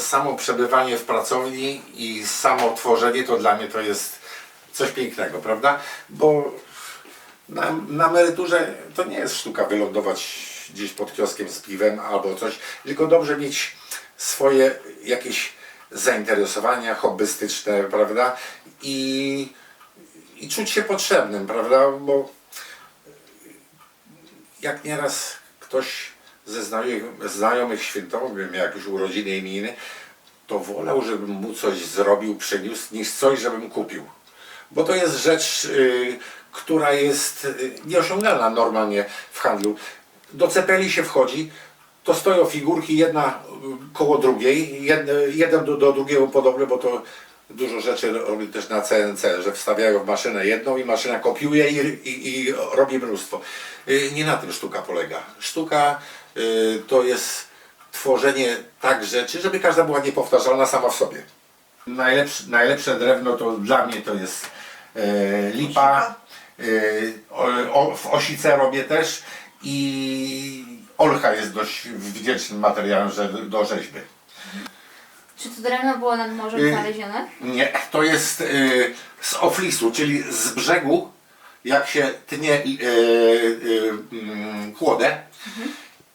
samo przebywanie w pracowni i samo tworzenie to dla mnie to jest coś pięknego, prawda? Bo na, na emeryturze to nie jest sztuka wylądować gdzieś pod kioskiem z piwem albo coś, tylko dobrze mieć swoje jakieś zainteresowania hobbystyczne, prawda? I, i czuć się potrzebnym, prawda? Bo jak nieraz ktoś ze znajomych, znajomych świętował, miał jakieś urodziny imieniny, to wolał, żebym mu coś zrobił, przyniósł, niż coś, żebym kupił. Bo to jest rzecz, y, która jest y, nieosiągalna normalnie w handlu. Do cepeli się wchodzi, to stoją figurki jedna koło drugiej, jedne, jeden do, do drugiego podobny, bo to dużo rzeczy robi też na CNC, że wstawiają w maszynę jedną i maszyna kopiuje i, i, i robi mnóstwo. Y, Nie na tym sztuka polega. Sztuka to jest tworzenie tak rzeczy, żeby każda była niepowtarzalna sama w sobie. Najlepsze, najlepsze drewno to dla mnie to jest e, lipa, e, o, w osice robię też i olcha jest dość wdzięcznym materiałem że, do rzeźby. Czy to drewno było nad morzem Y- znalezione? Nie, to jest y, z oflisu, czyli z brzegu, jak się tnie y, y, mm, kłodę.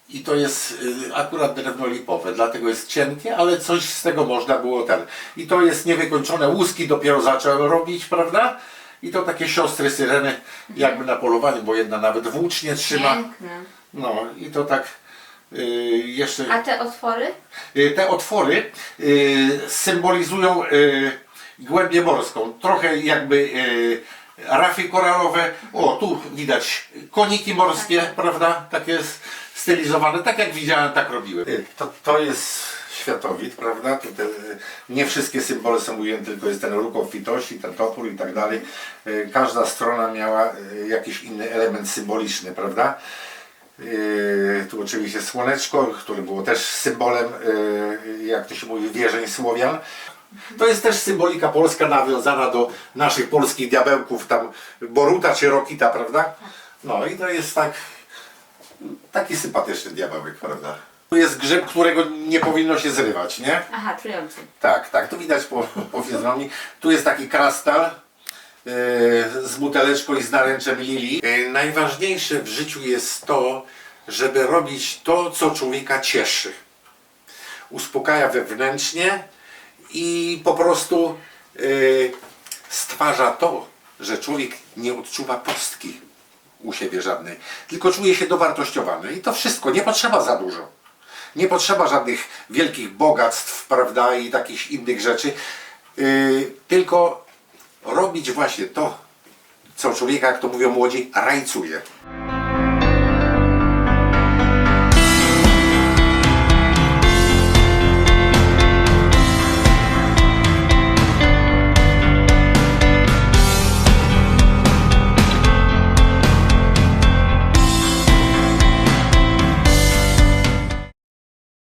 I to jest y, akurat drewno lipowe, dlatego jest cienkie, ale coś z tego można było ten. I to jest niewykończone, łuski dopiero zacząłem robić, prawda? I to takie siostry syreny, jakby na polowaniu, bo jedna nawet włócznie trzyma. Piękne. No i to tak y, jeszcze. A te otwory? Y, Te otwory y, symbolizują y, głębię morską. Trochę jakby y, rafy koralowe. O, tu widać koniki morskie, prawda? Takie s- stylizowane. Tak jak widziałem, tak robiłem. Y, To, to jest światowid, prawda? To te, nie wszystkie symbole są ujęte, tylko jest ten róg obfitości, ten topór i tak dalej. Y, Każda strona miała y, jakiś inny element symboliczny, prawda? Tu oczywiście słoneczko, które było też symbolem, jak to się mówi, wierzeń Słowian. To jest też symbolika polska nawiązana do naszych polskich diabełków, tam Boruta czy Rokita, prawda? No i to jest tak, taki sympatyczny diabełek, prawda? Tu jest grzeb, którego nie powinno się zrywać, nie? Aha, trujący. Tak, tak, tu widać po, po fizjonomii. Tu jest taki krastal e, z buteleczką i z naręczem lili. E, najważniejsze w życiu jest to, żeby robić to, co człowieka cieszy. Uspokaja wewnętrznie i po prostu e, stwarza to, że człowiek nie odczuwa pustki u siebie żadnej, tylko czuje się dowartościowany. I to wszystko, nie potrzeba za dużo. Nie potrzeba żadnych wielkich bogactw, prawda, i takich innych rzeczy. Yy, tylko robić właśnie to, co człowieka, jak to mówią młodzi, rajcuje.